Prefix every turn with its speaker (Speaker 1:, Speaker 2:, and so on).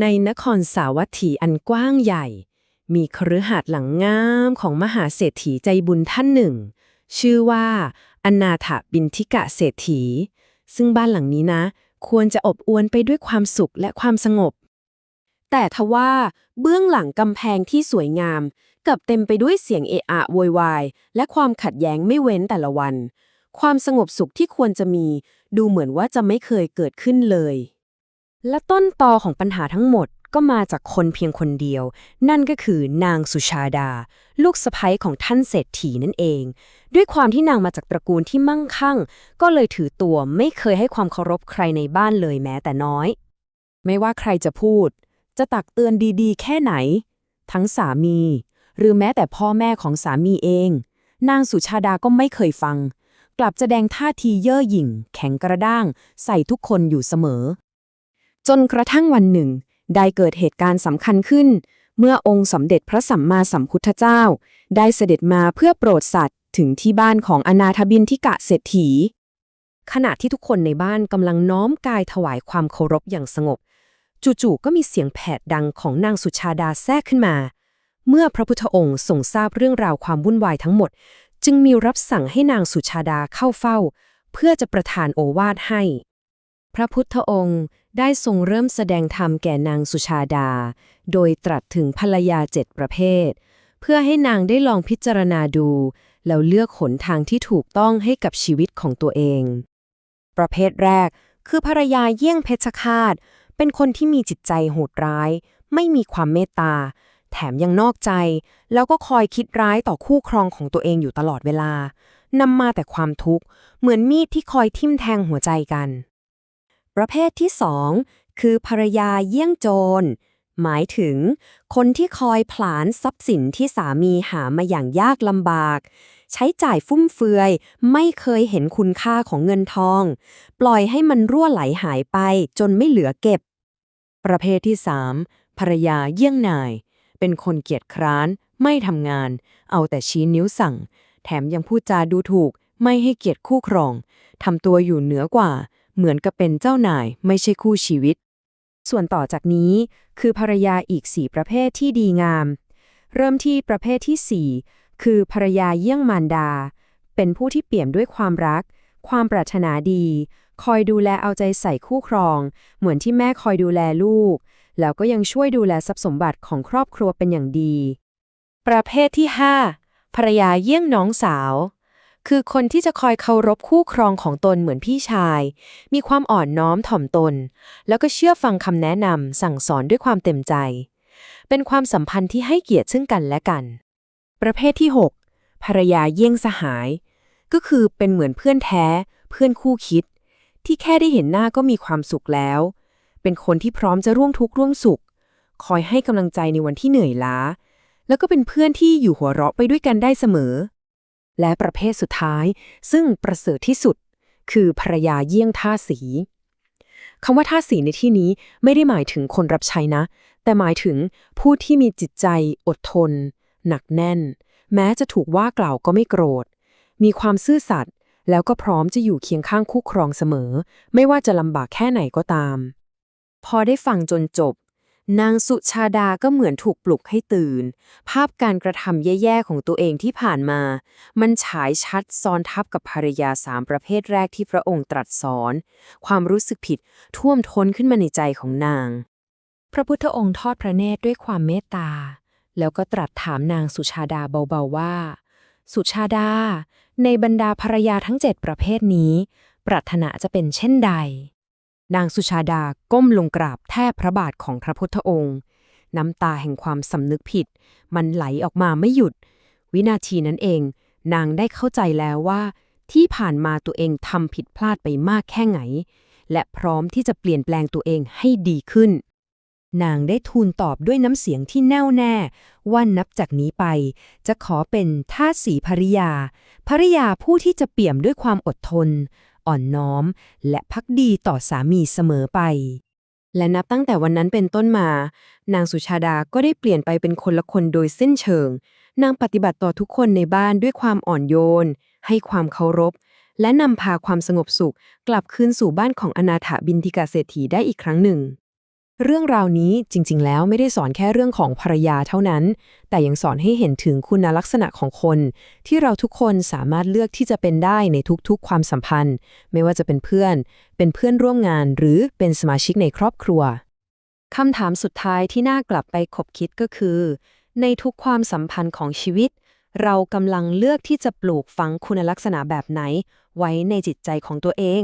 Speaker 1: ในนครสาวัตถีอันกว้างใหญ่ มีคฤหาสน์หลังงามของมหาเศรษฐีใจบุญท่านหนึ่ง ชื่อว่า อนาถบินทิกะเศรษฐี ซึ่งบ้านหลังนี้นะ ควรจะอบอวลไปด้วยความสุขและความสงบ
Speaker 2: แต่ทว่าเบื้องหลังกำแพงที่สวยงามกับเต็มไปด้วยเสียงเอะอะโวยวาย และความขัดแย้งไม่เว้นแต่ละวัน ความสงบสุขที่ควรจะมี ดูเหมือนว่าจะไม่เคยเกิดขึ้นเลย
Speaker 1: และต้นตอของปัญหาทั้งหมดก็มาจากคนเพียงคนเดียว นั่นก็คือนางสุชาดา ลูกสะใภ้ของท่านเศรษฐีนั่นเอง ด้วยความที่นางมาจากตระกูลที่มั่งคั่ง ก็เลยถือตัวไม่เคยให้ความเคารพใครในบ้านเลยแม้แต่น้อย ไม่ว่าใครจะพูด จะตักเตือนดีๆ แค่ไหน ทั้งสามี หรือแม้แต่พ่อแม่ของสามีเอง นางสุชาดาก็ไม่เคยฟัง กลับแสดงท่าทีเย่อหยิ่ง แข็งกระด้าง ใส่ทุกคนอยู่เสมอ จนกระทั่งวันหนึ่ง ได้เกิดเหตุการณ์สำคัญขึ้น เมื่อองค์สมเด็จพระสัมมาสัมพุทธเจ้า ได้เสด็จมาเพื่อโปรดสัตว์ถึงที่บ้านของอนาถบินทิกะเศรษฐี ขณะที่ทุกคนในบ้านกำลังน้อมกายถวายความเคารพอย่างสงบ จู่ๆก็มีเสียงแผดดังของนางสุชาดาแทรกขึ้นมา เมื่อพระพุทธองค์ทรงทราบเรื่องราวความวุ่นวายทั้งหมด จึงมีรับสั่งให้นางสุชาดาเข้าเฝ้า เพื่อจะประทานโอวาทให้ พระพุทธองค์ได้ทรงเริ่มแสดงธรรมแก่นางสุชาดา โดยตรัสถึงภรรยาเจ็ดประเภท เพื่อให้นางได้ลองพิจารณาดู แล้วเลือกหนทางที่ถูกต้องให้กับชีวิตของตัวเอง ประเภทแรกคือภรรยาเยี่ยงเพชฌฆาต เป็นคนที่มีจิตใจโหดร้าย ไม่มีความเมตตา แถมยังนอกใจ แล้วก็คอยคิดร้ายต่อคู่ครองของตัวเองอยู่ตลอดเวลานำมาแต่ความทุกข์ เหมือนมีดที่คอยทิ่มแทงหัวใจกัน ประเภทที่สองคือภรรยาเยี่ยงโจร หมายถึง คนที่คอยผลาญทรัพย์สินที่สามีหามาอย่างยากลำบาก ใช้จ่ายฟุ่มเฟือย ไม่เคยเห็นคุณค่าของเงินทอง ปล่อยให้มันรั่วไหลหายไปจนไม่เหลือเก็บ ประเภทที่สามภรรยาเยี่ยงนาย เป็นคนเกียจคร้าน ไม่ทำงาน เอาแต่ชี้นิ้วสั่ง แถมยังพูดจาดูถูก ไม่ให้เกียรติคู่ครองทำตัวอยู่เหนือกว่า เหมือนกับเป็นเจ้านายไม่ใช่คู่ชีวิต ส่วนต่อจากนี้คือภรรยาอีกสี่ประเภทที่ดีงาม เริ่มที่ประเภทที่สี่คือภรรยาเยี่ยงมารดา เป็นผู้ที่เปี่ยมด้วยความรัก ความปรารถนาดี คอยดูแลเอาใจใส่คู่ครอง เหมือนที่แม่คอยดูแลลูก แล้วก็ยังช่วยดูแลทรัพย์สมบัติของครอบครัวเป็นอย่างดี ประเภทที่ 5ภรรยาเยี่ยงน้องสาว คือคนที่จะคอยเคารพคู่ครองของตนเหมือนพี่ชาย มีความอ่อนน้อมถ่อมตน แล้วก็เชื่อฟังคำแนะนำสั่งสอนด้วยความเต็มใจ เป็นความสัมพันธ์ที่ให้เกียรติซึ่งกันและกัน ประเภทที่ 6 ภรรยาเยี่ยงสหาย ก็คือเป็นเหมือนเพื่อนแท้ เพื่อนคู่คิด ที่แค่ได้เห็นหน้าก็มีความสุขแล้ว เป็นคนที่พร้อมจะร่วมทุกข์ร่วมสุข คอยให้กำลังใจในวันที่เหนื่อยล้า แล้วก็เป็นเพื่อนที่อยู่หัวเราะไปด้วยกันได้เสมอ และประเภทสุดท้าย ซึ่งประเสริฐที่สุด คือภรรยาเยี่ยงท่าสีคำว่าท่าสีในที่นี้ไม่ได้หมายถึงคนรับใช้นะ แต่หมายถึงผู้ที่มีจิตใจอดทน หนักแน่น แม้จะถูกว่ากล่าวก็ไม่โกรธ มีความซื่อสัตย์แล้วก็พร้อมจะอยู่เคียงข้างคู่ครองเสมอ ไม่ว่าจะลำบากแค่ไหนก็ตาม พอได้ฟังจนจบ นางสุชาดาก็เหมือนถูกปลุกให้ตื่น ภาพการกระทำแย่ๆของตัวเองที่ผ่านมา มันฉายชัดซ้อนทับกับภรรยาสามประเภทแรกที่พระองค์ตรัสสอน ความรู้สึกผิดท่วมท้นขึ้นมาในใจของนาง พระพุทธองค์ทอดพระเนตรด้วยความเมตตา แล้วก็ตรัสถามนางสุชาดาเบาๆว่า สุชาดา ในบรรดาภรรยาทั้งเจ็ดประเภทนี้ ปรารถนาจะเป็นเช่นใด นางสุชาดาก้มลงกราบแทบพระบาทของพระพุทธองค์ น้ำตาแห่งความสำนึกผิด มันไหลออกมาไม่หยุด วินาทีนั้นเอง นางได้เข้าใจแล้วว่า ที่ผ่านมาตัวเองทำผิดพลาดไปมากแค่ไหน และพร้อมที่จะเปลี่ยนแปลงตัวเองให้ดีขึ้น นางได้ทูลตอบด้วยน้ำเสียงที่แน่วแน่ว่านับจากนี้ไป จะขอเป็นท่าสสีภริยาภริยาผู้ที่จะเปี่ยมด้วยความอดทน อ่อนน้อม และพักดีต่อสามีเสมอไป และนับตั้งแต่วันนั้นเป็นต้นมา นางสุชาดาก็ได้เปลี่ยนไปเป็นคนละคนโดยสิ้นเชิง นางปฏิบัติต่อทุกคนในบ้านด้วยความอ่อนโยน ให้ความเคารพ และนำพาความสงบสุข กลับคืนสู่บ้านของอนาถบินทิกาเศรษฐีได้อีกครั้งหนึ่ง เรื่องราวนี้จริง ๆ แล้วไม่ได้สอนแค่เรื่องของภรรยาเท่านั้น แต่ยังสอนให้เห็นถึงคุณลักษณะของคน ที่เราทุกคนสามารถเลือกที่จะเป็นได้ในทุกๆ ความสัมพันธ์ ไม่ว่าจะเป็นเพื่อน เป็นเพื่อนร่วมงาน หรือเป็นสมาชิกในครอบครัวคำถามสุดท้ายที่น่ากลับไปคบคิดก็คือ ในทุกความสัมพันธ์ของชีวิต เรากำลังเลือกที่จะปลูกฝังคุณลักษณะแบบไหน ไว้ในจิตใจของตัวเอง